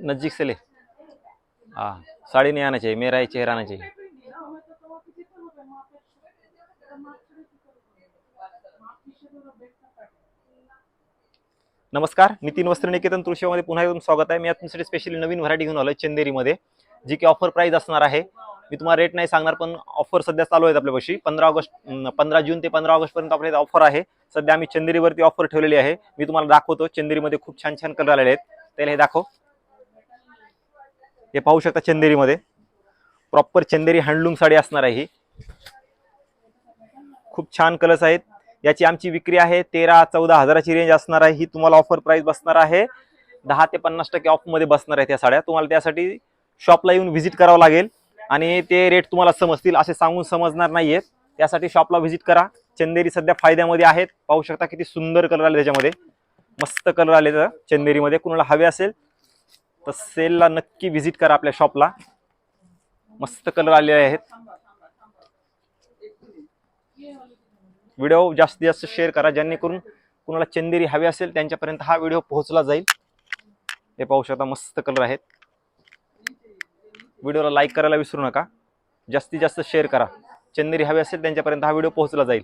नजदीक से ले। हाँ साड़ी नहीं आना चाहिए मेरा ही चेहरा आना चाहिए। नमस्कार नितीन वस्त्रनिकेतन तुळशीमध्ये पुन्हा एकदम स्वागत आहे. मी आता तुमच्यासाठी स्पेशली नवीन व्हरायटी घेऊन आलोय चंदेरीमध्ये जी की ऑफर प्राईज असणार आहे. मी तुम्हाला रेट नाही सांगणार पण ऑफर सध्या चालू आहेत आपल्यापाशी पंधरा ऑगस्ट पंधरा जून ते पंधरा ऑगस्टपर्यंत आपल्या ऑफर आहे. सध्या आम्ही चंदेरीवरती ऑफर ठेवलेली आहे. मी तुम्हाला दाखवतो चंदेरीमध्ये खूप छान छान कलर आलेले आहेत. त्याला हे दाखव. हे पाहू शकता चंदेरीमध्ये. प्रॉपर चंदेरी हँडलूम साडी असणार आहे ही. खूप छान कलर्स आहेत. याची आमची विक्री आहे तेरा चौदा हजाराची रेंज असणार आहे. ही तुम्हाला ऑफर प्राईस बसणार आहे. दहा ते पन्नास टक्के ऑफमध्ये बसणार आहे त्या साड्या. तुम्हाला त्यासाठी शॉपला येऊन व्हिजिट करावं लागेल. आणि ते रेट तुम्हाला समजतील असे सांगून समजणार नाही आहेत त्यासाठी शॉपला व्हिजिट करा. चंदेरी सध्या फायद्यामध्ये आहेत. पाहू शकता किती सुंदर कलर आले त्याच्यामध्ये. मस्त कलर आले तर चंदेरीमध्ये. कुणाला हवे असेल तर सेलला नक्की व्हिजिट करा आपल्या शॉपला मस्त कलर आलेले आहेत. व्हिडिओ जास्तीत जास्त शेअर करा जेणेकरून कुणाला चंदेरी हवी असेल त्यांच्यापर्यंत हा व्हिडिओ पोहोचला जाईल. हे पाहू शकता मस्त कलर आहेत. व्हिडिओला लाईक करायला विसरू नका. जास्तीत जास्त शेअर करा. चंदेरी हवी असेल त्यांच्यापर्यंत हा व्हिडिओ पोहोचला जाईल.